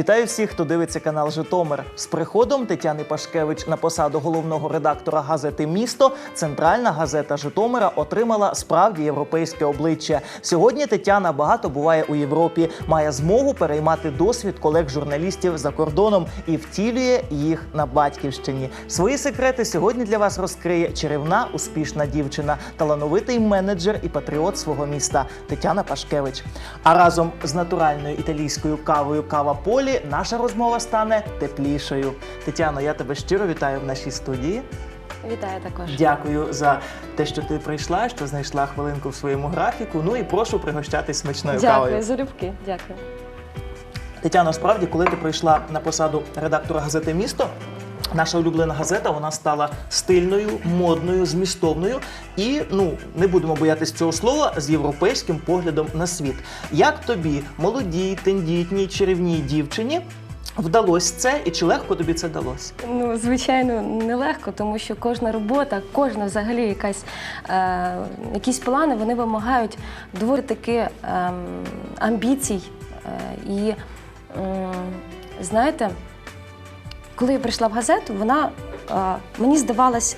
Вітаю всіх, хто дивиться канал Житомир. З приходом Тетяни Пашкевич на посаду головного редактора газети Місто центральна газета Житомира отримала справді європейське обличчя. Сьогодні Тетяна багато буває у Європі, має змогу переймати досвід колег-журналістів за кордоном і втілює їх на батьківщині. Свої секрети сьогодні для вас розкриє чарівна успішна дівчина, талановитий менеджер і патріот свого міста Тетяна Пашкевич. А разом з натуральною італійською кавою Кава Полі наша розмова стане теплішою. Тетяно, я тебе щиро вітаю в нашій студії. Вітаю також. Дякую за те, що ти прийшла, що знайшла хвилинку в своєму графіку. Ну і прошу пригощатись смачною кавою. Дякую, залюбки. Дякую. Тетяно, справді, коли ти прийшла на посаду редактора газети Місто. Наша улюблена газета вона стала стильною, модною, змістовною і ну не будемо боятися цього слова з європейським поглядом на світ. Як тобі, молодій, тендітній, чарівній дівчині, вдалося це, і чи легко тобі це далося? Ну, звичайно, нелегко, тому що кожна робота, кожна взагалі якась е, якісь плани, вони вимагають доволі таки ем, амбіцій. Е, і ем, знаєте, коли я прийшла в газету, вона е, мені здавалась.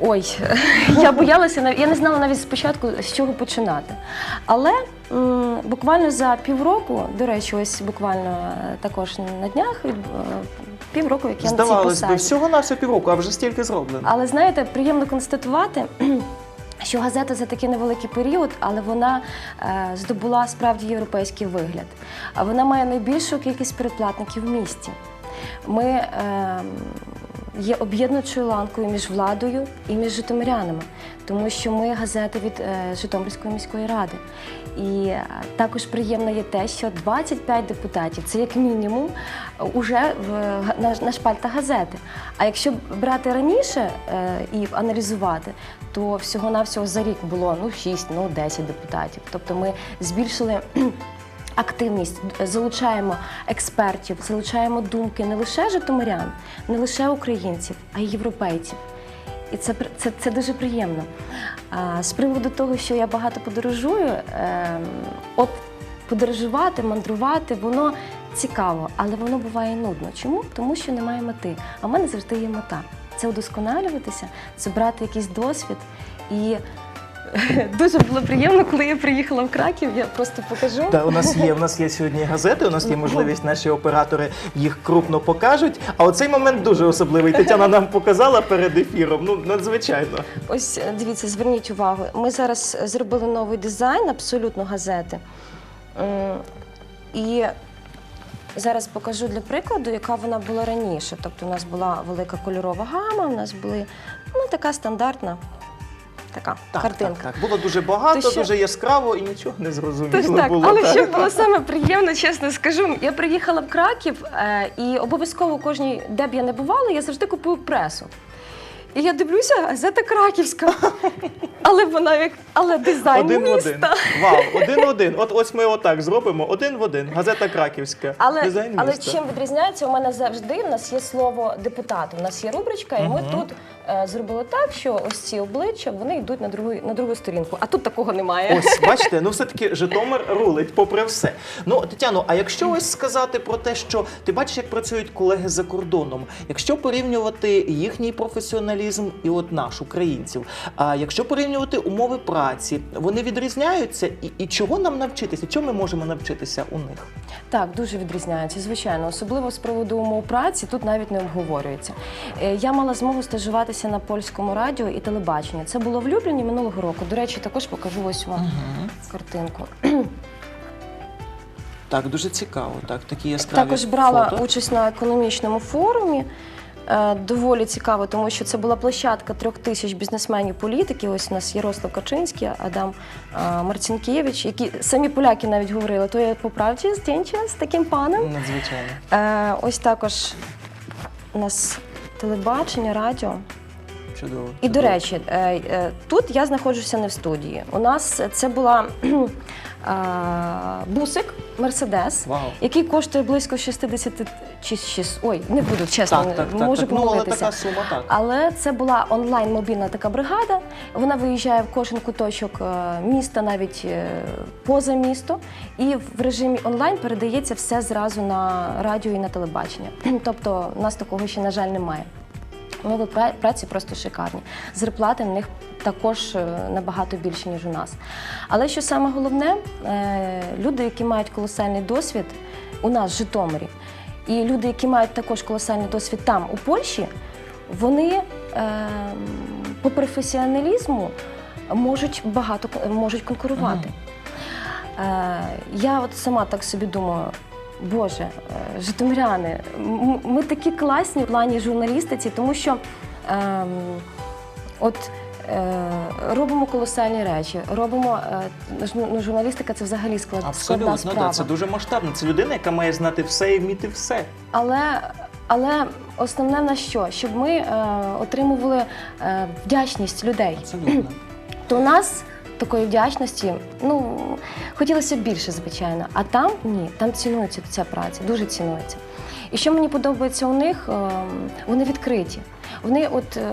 Ой, я боялася, я не знала навіть спочатку з чого починати. Але м, буквально за півроку, до речі, ось буквально е, також на днях від е, півроку, як я на цій посаді. би, всього на все півроку, а вже стільки зроблено. Але знаєте, приємно констатувати. Що газета за такий невеликий період, але вона е, здобула справді європейський вигляд. А вона має найбільшу кількість передплатників в місті. Ми е, є об'єднуючою ланкою між владою і між житомирянами, тому що ми газета від е, Житомирської міської ради. І е, також приємно є те, що 25 депутатів це як мінімум уже в, на, на газети. А якщо брати раніше і аналізувати, то всього-навсього за рік було ну 6, ну 10 депутатів. Тобто ми збільшили. Активність залучаємо експертів, залучаємо думки не лише житомирян, не лише українців, а й європейців. І це, це, це дуже приємно. А, з приводу того, що я багато подорожую, ем, от подорожувати, мандрувати, воно цікаво, але воно буває нудно. Чому? Тому що немає мети. А в мене завжди є мета. Це удосконалюватися, це брати якийсь досвід. І дуже було приємно, коли я приїхала в Краків. Я просто покажу. Та у нас є у нас є сьогодні газети. У нас є можливість, наші оператори їх крупно покажуть. А оцей момент дуже особливий. Тетяна нам показала перед ефіром. Ну надзвичайно. Ось е, дивіться, зверніть увагу. Ми зараз зробили новий дизайн абсолютно газети. І зараз покажу для прикладу, яка вона була раніше. Тобто у нас була велика кольорова гама, у нас були ну, така стандартна така Так, картинка. так, так. Було дуже багато, То що- дуже яскраво і нічого не зрозуміло Тож так, було. але так. що було саме приємно, чесно скажу. Я приїхала в Краків е, і обов'язково кожній, де б я не бувала, я завжди купую пресу. І я дивлюся, газета краківська. Але вона як але дизайн Один в міста. один. Вау, один в один. От ось ми отак зробимо. Один в один. Газета Краківська. Але, Дизайн але міста. чим відрізняється, у мене завжди в нас є слово депутат. У нас є рубричка, і ми тут е, зробили так, що ось ці обличчя вони йдуть на другу на другу сторінку. А тут такого немає. Ось, бачите, ну все-таки Житомир рулить попри все. Ну, Тетяно, а якщо ось сказати про те, що ти бачиш, як працюють колеги за кордоном, якщо порівнювати їхній професіоналізм і от наш українців, а якщо порівнювати умови праці, вони відрізняються, і, і чого нам навчитися? Чого ми можемо навчитися у них? Так, дуже відрізняється, звичайно. Особливо з приводу умов праці тут навіть не обговорюється. Е, Я мала змогу стажуватися на польському радіо і телебаченні. Це було в Любліні минулого року. До речі, також покажу ось вам картинку. Так, дуже цікаво. Так, такі яскраві Також брала фото. участь на економічному форумі. Е, Доволі цікаво, тому що це була площадка трьох тисяч бізнесменів політиків. Ось у нас Ярослав Качинський, Адам е, Марцінкевич, які самі поляки навіть говорили, то я по правді з таким паном. Надзвичайно. Е, ось також у нас телебачення, радіо. Чудово. І до речі, тут я знаходжуся не в студії. У нас це була а, бусик Мерседес, Вау. який коштує близько 60 чи 6, ой, не буду чесно, Так, так, так, можу так. Ну, але помилитися. така сума, так. Але це була онлайн мобільна така бригада. Вона виїжджає в кожен куточок е, міста, навіть е, поза місто, і в режимі онлайн передається все зразу на радіо і на телебачення. Тобто, у нас такого ще, на жаль, немає. Умови праці просто шикарні. Зарплати в них також е, набагато більші, ніж у нас. Але що саме головне, е, люди, які мають колосальний досвід у нас в Житомирі, і люди, які мають також колосальний досвід там, у Польщі, вони е, по професіоналізму можуть багато можуть конкурувати. Е, я от сама так собі думаю. Боже, е, житомиряни, ми такі класні в плані журналістиці, тому що ем, от е, робимо колосальні речі, робимо е, ну, журналістика це взагалі склад, складна Абсолютно, справа. да, це дуже масштабно. Це людина, яка має знати все і вміти все. Але, але основне на що? Щоб ми е, отримували е, вдячність людей. Абсолютно. То нас такої вдячності, ну хотілося б більше, звичайно. А там ні, там цінується ця праця, дуже цінується. І що мені подобається у них, е, вони відкриті. Вони, от е,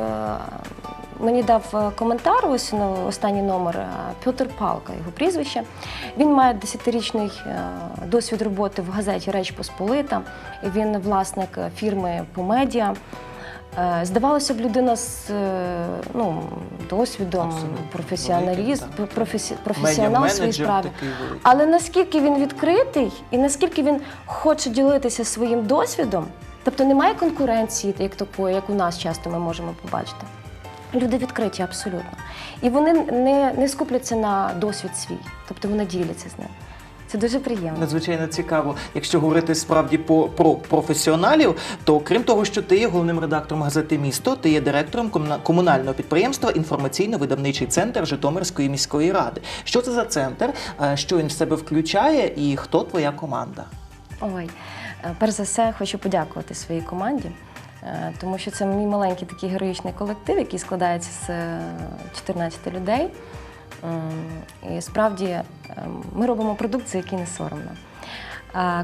мені дав е, коментар, ось ну, останній номер Петр Палка, його прізвище. Він має десятирічний е, досвід роботи в газеті Реч Посполита. Він власник фірми по медіа. Здавалося б, людина з ну, досвідом, Абсолютно. професіоналіст, Великий, професі, професіонал в своїй справі. Але наскільки він відкритий і наскільки він хоче ділитися своїм досвідом, тобто немає конкуренції, як такої, як у нас часто ми можемо побачити. Люди відкриті абсолютно. І вони не, не скупляться на досвід свій, тобто вони діляться з ним. Це дуже приємно. Надзвичайно цікаво. Якщо говорити справді по, про професіоналів, то крім того, що ти є головним редактором газети Місто, ти є директором комунального підприємства Інформаційно-видавничий центр Житомирської міської ради. Що це за центр? Е, Що він в себе включає, і хто твоя команда? Ой, е, перш за все, хочу подякувати своїй команді, е, тому що це мій маленький такий героїчний колектив, який складається з е, 14 людей. М, І справді е, ми робимо продукцію, якій не соромно.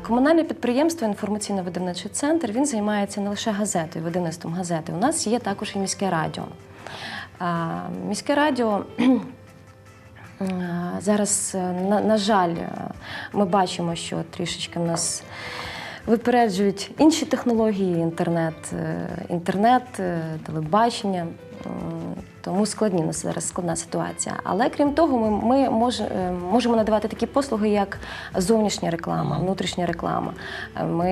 Комунальне підприємство інформаційно-видавничий центр він займається не лише газетою, видавництвом газети. У нас є також і міське радіо. Міське радіо Е, Зараз, е, на, на жаль, е, ми бачимо, що трішечки в нас випереджують інші технології, інтернет, інтернет, телебачення. М, Тому складні у нас зараз складна ситуація. Але крім того, ми, ми мож, е, можемо надавати такі послуги, як зовнішня реклама, внутрішня реклама. Е, Ми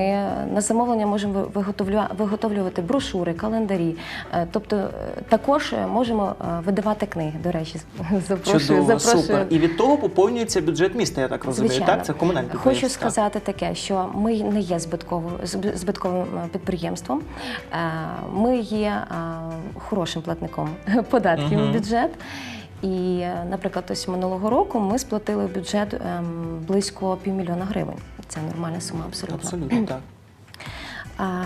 на замовлення можемо виготовлю- виготовлювати брошури, календарі. Е, Тобто е, також е, можемо е, видавати книги. До речі, запрошую. Чудово, запрошую. супер. І від того поповнюється бюджет міста, я так розумію. Звичайно. Так, це комунальне Хочу підприємство. Сказати таке, що ми не є збитковим е, підприємством. Е, Ми є е, хорошим платником податків Мгм. у бюджет. І, е, наприклад, ось минулого року ми сплатили в бюджет ем, близько півмільйона гривень. Це нормальна сума абсолютно. Абсолютно так. А,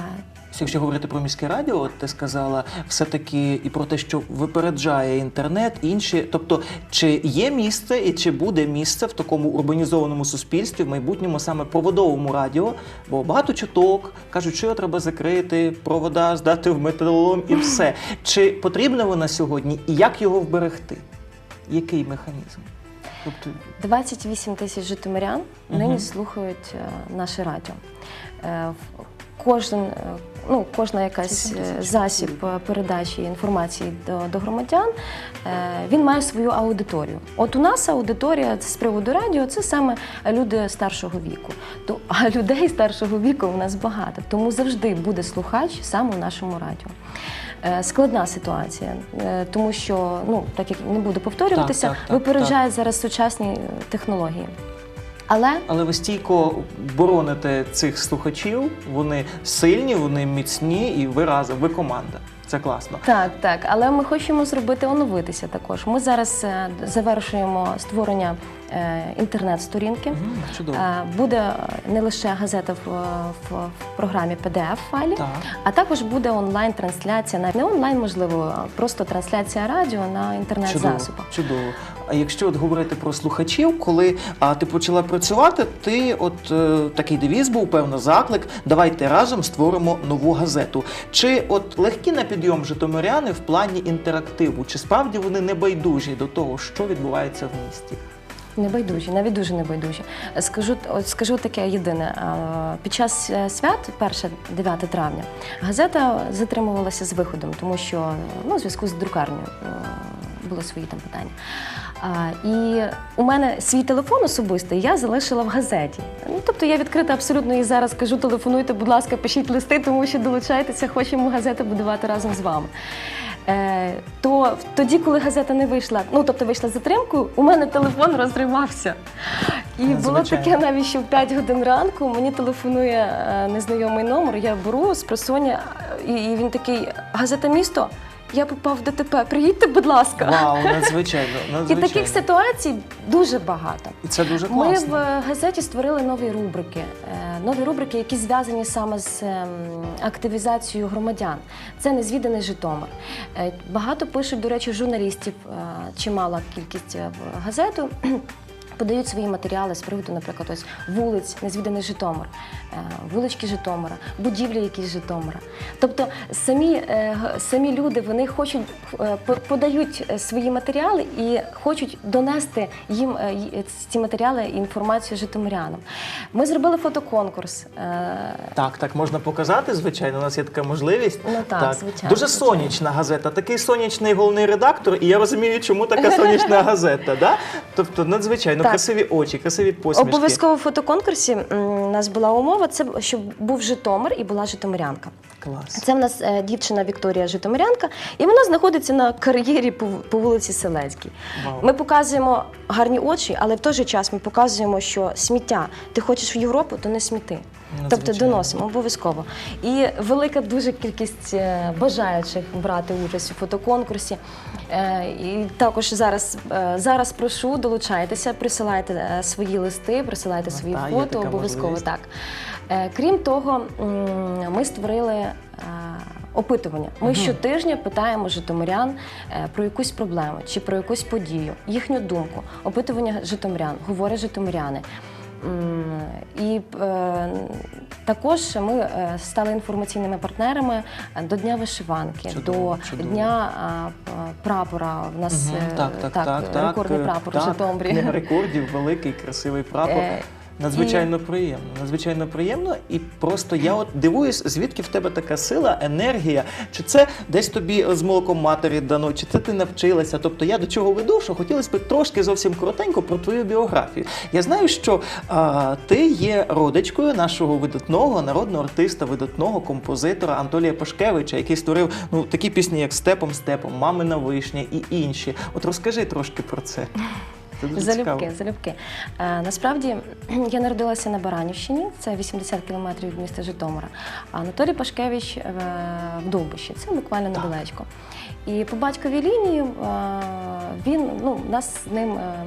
Якщо говорити про міське радіо, от ти сказала все-таки і про те, що випереджає інтернет, інші. Тобто, чи є місце і чи буде місце в такому урбанізованому суспільстві в майбутньому саме проводовому радіо? Бо багато чуток кажуть, що його треба закрити, провода здати в металолом і все. Чи потрібно воно сьогодні і як його вберегти? Який механізм? Тобто, 28 тисяч житомирян нині слухають е, наше радіо. Е, Кожен, е, ну, кожна якась 8 е, засіб е, передачі інформації до, до громадян, він має свою аудиторію. От у нас аудиторія з приводу радіо це саме люди старшого віку. То, а людей старшого віку у нас багато, тому завжди буде слухач саме у нашому радіо. Складна ситуація, тому що ну так як не буду повторюватися, Так, так, так, випереджають зараз сучасні технології. Але Але ви стійко бороните цих слухачів, вони сильні, вони міцні, і ви разом, ви команда. Це класно. так, так, але ми хочемо зробити оновитися також. Ми зараз е, завершуємо створення е, інтернет-сторінки. Мгм, Чудово. Е, Буде не лише газета в, в, в програмі pdf файлі Так. а також буде онлайн-трансляція, навіть не онлайн, можливо, а просто трансляція радіо на Чудово, інтернет-засобах. чудово. А якщо от говорити про слухачів, коли а, ти почала працювати, ти от е, такий девіз був, певно, заклик. Давайте разом створимо нову газету. Чи от легкі на підйом житомиряни в плані інтерактиву? Чи справді вони не байдужі до того, що відбувається в місті? Небайдужі, навіть дуже небайдужі. Скажу, от скажу таке єдине. Під час е, свят, 1-9 травня, газета затримувалася з виходом, тому що ну, у зв'язку з друкарнею е, були свої там питання. А, І у мене свій телефон особистий я залишила в газеті. Ну, тобто я відкрита абсолютно і зараз кажу, телефонуйте, будь ласка, пишіть листи, тому що долучайтеся, хочемо газету будувати разом з вами. Е, то тоді, коли газета не вийшла, ну тобто вийшла затримкою, у мене телефон розривався. І було Надзвичайно. таке навіть, що в 5 годин ранку мені телефонує е, незнайомий номер, я беру з просоння, і, і він такий: газета місто. Я попав в ДТП. Приїдьте, будь ласка. Вау, надзвичайно. І таких ситуацій дуже багато. І це дуже Ми в газеті створили нові рубрики. Е, Нові рубрики, які зв'язані саме з ем, активізацією громадян. Це незвіданий Житомир. Е, Багато пишуть, до речі, журналістів, е, чимала кількість е, в газету. Подають свої матеріали з приводу, наприклад, ось вулиць, незвіданий Житомир, е, вулички Житомира, будівлі якісь Житомира. Тобто самі, е, самі люди вони хочуть е, подають свої матеріали і хочуть донести їм ці матеріали і інформацію житомирянам. Ми зробили фотоконкурс. Так, так, можна показати, звичайно, у нас є така можливість. Ну так, звичайно, Дуже звичайно. сонячна газета. Такий сонячний головний редактор, і я розумію, чому така сонячна газета. Да? Тобто надзвичайно Так. Красиві очі, красиві посмішки. Обов'язково в фотоконкурсі м, у нас була умова, це щоб був Житомир і була Житомирянка. Клас. Це в нас е, дівчина Вікторія Житомирянка, і вона знаходиться на кар'єрі по, вулиці Селецькій. Вау. Ми показуємо гарні очі, але в той же час ми показуємо, що сміття. Ти хочеш в Європу, то не сміти. Тобто доносимо обов'язково. І велика дуже кількість е, бажаючих брати участь у фотоконкурсі. Е, І також зараз, зараз прошу долучайтеся, присилайте свої листи, присилайте Ну, свої та, фото, обов'язково так. Е, Крім того, ми створили е, опитування. Ми щотижня питаємо житомирян е, про якусь проблему чи про якусь подію, їхню думку. Опитування житомирян, говорять житомиряни. І е, також ми стали інформаційними партнерами до Дня вишиванки, Чудово, до чудово. Дня прапора. У нас Мгм, так, так, так, так, рекордний прапор так, Житомирі. Книга рекордів, великий, красивий прапор. Е, Надзвичайно приємно, надзвичайно приємно, і просто я от дивуюсь, звідки в тебе така сила, енергія. Чи це десь тобі з молоком матері дано, чи це ти навчилася? Тобто я до чого веду, що хотілося б трошки зовсім коротенько про твою біографію. Я знаю, що а, ти є родичкою нашого видатного народного артиста, видатного композитора Анатолія Пашкевича, який створив ну такі пісні, як Степом Степом, Мамина вишня і інші. От розкажи трошки про це. Це дуже цікаво. Залюбки, залюбки. Е, насправді я народилася на Баранівщині, це 80 кілометрів від міста Житомира. А Анатолій Пашкевич е, в Довбищі, це буквально недалечко. І по батьковій лінії е, він, ну, нас з ним е,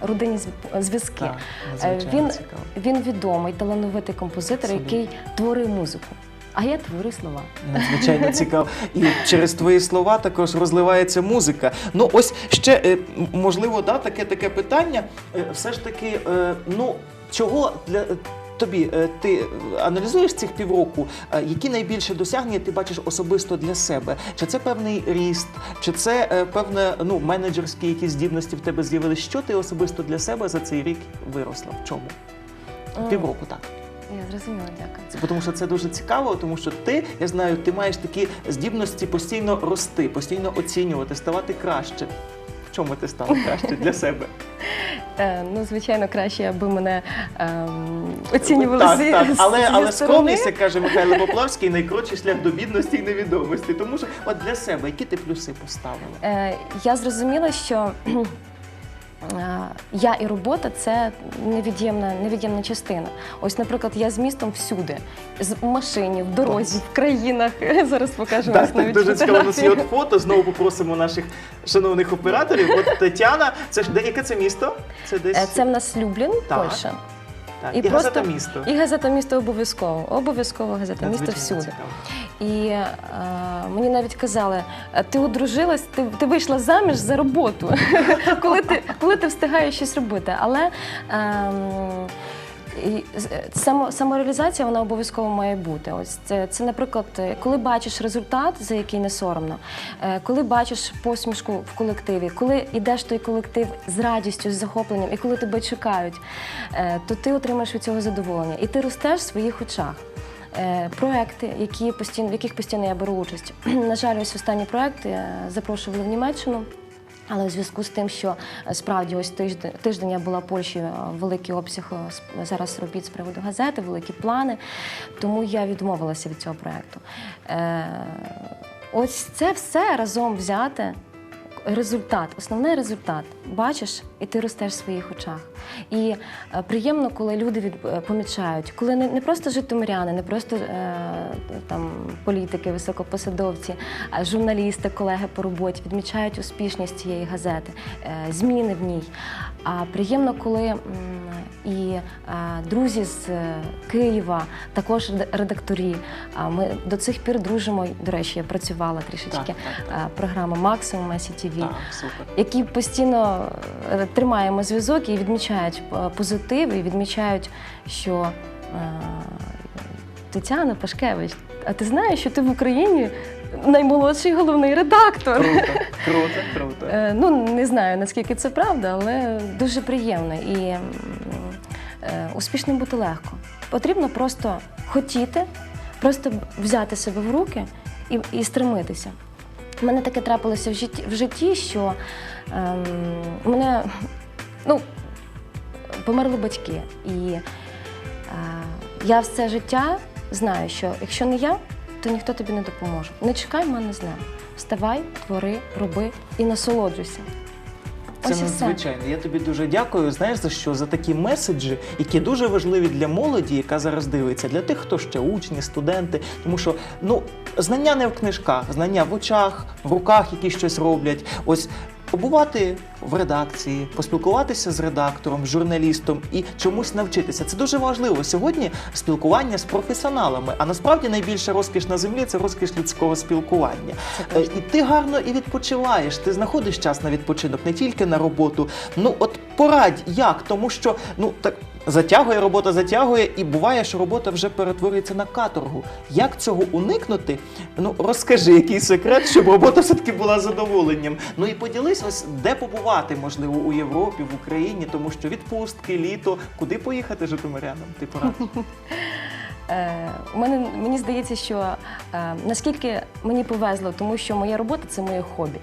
родинні зв'язки. Так, Е, надзвичайно Він, цікаво. він відомий, талановитий композитор, Абсолютно. який творив музику. А я творю слова. Надзвичайно цікаво. І через твої слова також розливається музика. Ну, ось ще е, можливо, да, таке таке питання. Е, Все ж таки, е, ну чого для. Тобі ти аналізуєш цих півроку, які найбільше досягнення ти бачиш особисто для себе? Чи це певний ріст, чи це певне ну менеджерські якісь здібності в тебе з'явились? Що ти особисто для себе за цей рік виросла? В чому? Півроку, так. Я зрозуміла, дякую. Це тому, що це дуже цікаво, тому що ти, я знаю, ти маєш такі здібності постійно рости, постійно оцінювати, ставати краще. В чому ти стала краще для себе? Е, ну, звичайно, краще, аби мене ем, оцінювали так, зі, так. зі Але, але сторони. скромність, як каже Михайло Поплавський, найкоротший шлях до бідності і невідомості. Тому що от для себе, які ти плюси поставила? Е, я зрозуміла, що я і робота це невід'ємна, невід'ємна частина. Ось, наприклад, я з містом всюди, з машині, в дорозі, в країнах. Зараз покажу Так, так навіть дуже цікаво. У нас є от фото. Знову попросимо наших шановних операторів. От Тетяна, це ж де яке це місто? Це десь Е, Це в нас Люблін, Так. Польща. Так, і газета «Місто». І газета місто обов'язково. Обов'язково газета місто Надзвичайно всюди. цікаво. І е, мені навіть казали, «Е, ти одружилась, ти, ти вийшла заміж за роботу, коли, ти, коли ти встигаєш щось робити. Але ем, е, само, самореалізація вона обов'язково має бути. Ось це, це, наприклад, е, коли бачиш результат, за який не соромно, е, коли бачиш посмішку в колективі, коли йдеш той колектив з радістю, з захопленням, і коли тебе чекають, то ти отримаєш від цього задоволення. І ти ростеш в своїх очах. Проекти, які постійно, в яких постійно я беру участь. На жаль, ось останній проект запрошували в Німеччину. Але у зв'язку з тим, що е, справді ось тиждень, тиждень я була в Польщі, е, великий обсяг е, зараз робіт з приводу газети, великі плани, тому я відмовилася від цього проєкту. Ось це все разом взяти. Результат, основний результат бачиш, і ти ростеш в своїх очах. І е, приємно, коли люди від, е, помічають, коли не, не просто житомиряни, не просто е, там політики, високопосадовці, а журналісти, колеги по роботі відмічають успішність цієї газети, зміни в ній. А приємно, коли і друзі з е, Києва, також редакторі. Ми до цих пір дружимо. До речі, я працювала трішечки. Так, так, так. е, Програма Максимум СІТВ які постійно е, тримаємо зв'язок і відмічають позитив, і відмічають, що Тетяна Пашкевич, а ти знаєш, що ти в Україні наймолодший головний редактор? Круто, круто, круто. Е, Ну, не знаю, наскільки це правда, але дуже приємно. І е, успішним бути легко. Потрібно просто хотіти, просто взяти себе в руки і, і стремитися. У мене таке трапилося в житті, в житті що ем, мене ну, померли батьки. І е, я все життя знаю, що якщо не я, то ніхто тобі не допоможе. Не чекай мене з ним. Вставай, твори, роби і насолоджуйся. Це Ось і все. надзвичайно. Я тобі дуже дякую. Знаєш за що? За такі меседжі, які дуже важливі для молоді, яка зараз дивиться, для тих, хто ще учні, студенти. Тому що ну знання не в книжках, знання в очах, в руках, які щось роблять. Ось. Побувати в редакції, поспілкуватися з редактором, журналістом і чомусь навчитися. Це дуже важливо сьогодні. Спілкування з професіоналами. А насправді найбільша розкіш на землі це розкіш людського спілкування. Е, І ти гарно і відпочиваєш. Ти знаходиш час на відпочинок, не тільки на роботу. Ну от порадь, як, тому що ну так. Затягує робота, затягує, і буває, що робота вже перетворюється на каторгу. Як цього уникнути? Ну розкажи, який секрет, щоб робота все-таки була задоволенням. Ну і поділись, ось де побувати, можливо, у Європі, в Україні, тому що відпустки, літо, куди поїхати житомирянам? Ти порадиш? Е, мене мені здається, що е, наскільки мені повезло, тому що моя робота це моє хобі.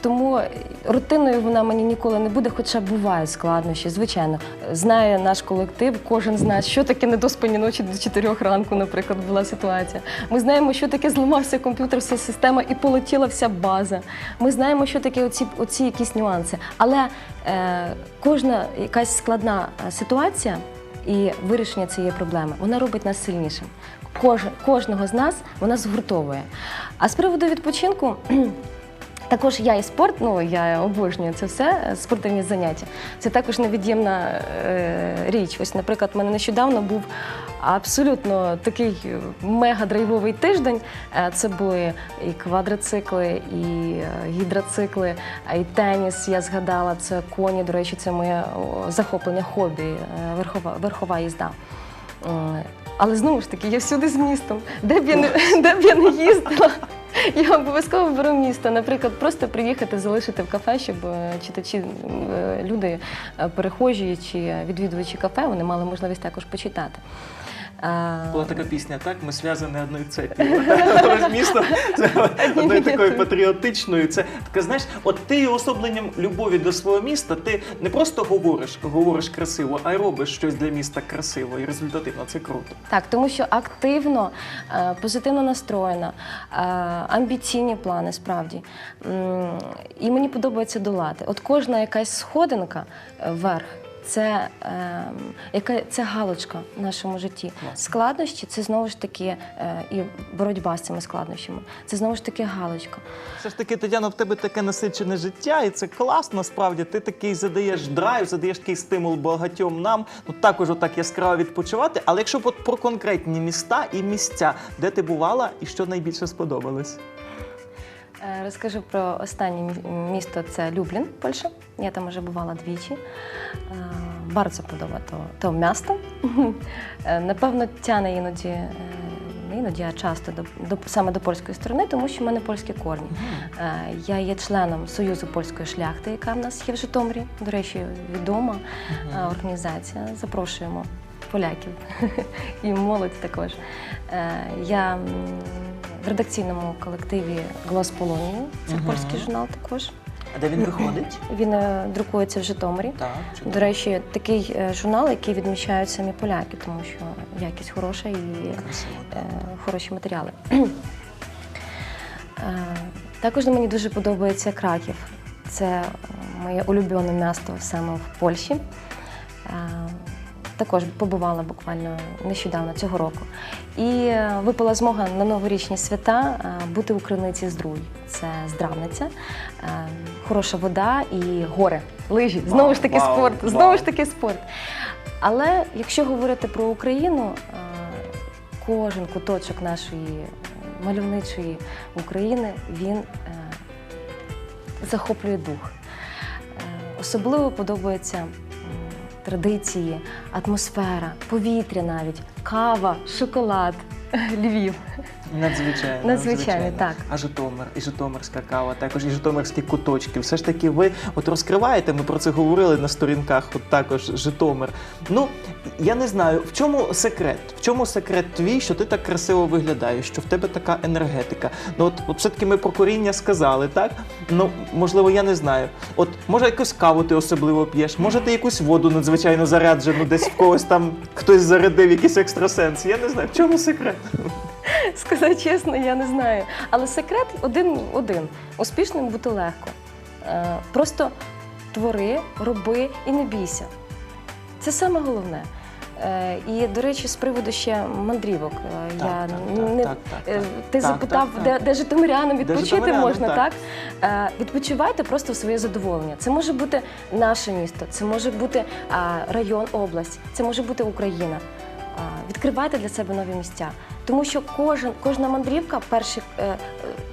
Тому рутиною вона мені ніколи не буде, хоча бувають складнощі, звичайно. Знає наш колектив, кожен знає, що таке недоспані ночі до 4 ранку, наприклад, була ситуація. Ми знаємо, що таке зламався комп'ютер, вся система і полетіла вся база. Ми знаємо, що таке оці, оці якісь нюанси. Але е, кожна якась складна е, ситуація і вирішення цієї проблеми, вона робить нас сильнішим. Кожен, кожного з нас вона згуртовує. А з приводу відпочинку. Також я і спорт, ну я обожнюю це все, спортивні заняття. Це також невід'ємна е, річ. Ось, наприклад, в мене нещодавно був абсолютно такий мега-драйвовий тиждень. Е, Це були і квадроцикли, і е, гідроцикли, і теніс. Я згадала це коні. До речі, це моє захоплення хобі, е, верхова, верхова їзда. Але знову ж таки, я всюди з містом. Де б я не, де б я не їздила, я обов'язково беру місто. Наприклад, просто приїхати, залишити в кафе, щоб е, читачі, е, люди, е, перехожі чи відвідувачі кафе, вони мали можливість також почитати. Була така пісня, так, ми зв'язані одною. Ось місто одною такою патріотичною. Це таке, знаєш, от ти особленням любові до свого міста, ти не просто говориш, говориш красиво, а й робиш щось для міста красиво і результативно. Це круто. Так, тому що активно, е, позитивно настроєна, е, амбіційні плани справді. І мені подобається долати. От кожна якась сходинка е, вверх. Це, е, яка це галочка в нашому житті. Складнощі це знову ж таки е, і боротьба з цими складнощами. Це знову ж таки галочка. Все ж таки, Тетяно, в тебе таке насичене життя, і це класно. Справді ти такий задаєш драйв, задаєш такий стимул багатьом нам. Ну також отак яскраво відпочивати. Але якщо про конкретні міста і місця, де ти бувала і що найбільше сподобалось? Е, Розкажу про останнє місто це Люблін, Польща. Я там вже бувала двічі. Е, Bardzo podoba to, to. Е, Напевно, тяне іноді, е, не іноді, а часто до, до, саме до польської сторони, тому що в мене польські корні. Е, Я є членом Союзу польської шляхти, яка в нас є в Житомирі. До речі, відома організація. Запрошуємо поляків і молодь також. Я в редакційному колективі Глас Полонії, це Мгм. польський журнал також. А де він виходить? Він е, друкується в Житомирі. Так, До речі, такий е, журнал, який відмічають самі поляки, тому що якість хороша і красиво. е, хороші матеріали. Е, Також мені дуже подобається Краків. Це е, моє улюблене місто саме в Польщі. Е, Також побувала буквально нещодавно цього року. І е, випала змога на новорічні свята е, бути у криниці Здруй. Це здравниця, е, хороша вода і гори, лижі. Знову ж таки спорт. Знову ж таки спорт. Але якщо говорити про Україну, кожен куточок нашої мальовничої України він захоплює дух. Особливо подобаються м, традиції, атмосфера, повітря навіть, кава, шоколад, Львів. Надзвичайно. Надзвичайно, так. А Житомир, і Житомирська кава, також і Житомирські куточки. Все ж таки, ви от розкриваєте, ми про це говорили на сторінках, от також Житомир. Ну, я не знаю, в чому секрет? В чому секрет твій, що ти так красиво виглядаєш, що в тебе така енергетика? Ну, от, от все-таки ми про коріння сказали, так? Ну, можливо, я не знаю. От, може, якусь каву ти особливо п'єш, може, ти якусь воду надзвичайно заряджену, десь в когось там хтось зарядив якийсь екстрасенс. Я не знаю, в чому секрет? Сказати чесно, я не знаю. Але секрет один один. Успішним бути легко. Е, Просто твори, роби і не бійся. Це саме головне. Е, І, до речі, з приводу ще мандрівок. е, Так, я так, не так, так, так, ти Так, запитав, так, де, де житомирянам відпочити житомирянам, можна, так. так? Відпочивайте просто в своє задоволення. Це може бути наше місто, це може бути район, область, це може бути Україна. Відкривайте для себе нові місця. Тому що кожен, кожна мандрівка, перші е, е,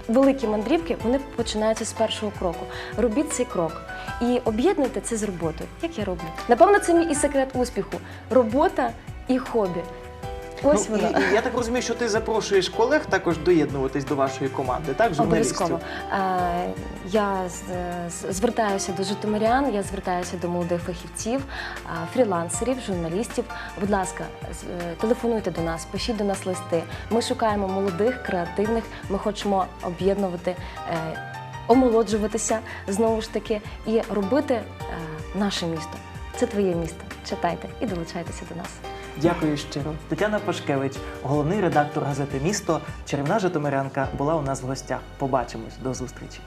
великі мандрівки, вони починаються з першого кроку. Робіть цей крок і об'єднуйте це з роботою, як я роблю. Напевно, це мій і секрет успіху. Робота і хобі. Ось ну, воно. і, і я так розумію, що ти запрошуєш колег також доєднуватись до вашої команди, так? Журналістів? Обов'язково. Е, Я з- з- звертаюся до житомирян, я звертаюся до молодих фахівців, е, фрілансерів, журналістів. Будь ласка, з- е, телефонуйте до нас, пишіть до нас листи. Ми шукаємо молодих, креативних. Ми хочемо об'єднувати, е, омолоджуватися знову ж таки і робити е, наше місто. Це твоє місто. Читайте і долучайтеся до нас. Дякую щиро. Тетяна Пашкевич, головний редактор газети Місто, Червна Житомирянка, була у нас в гостях. Побачимось до зустрічі.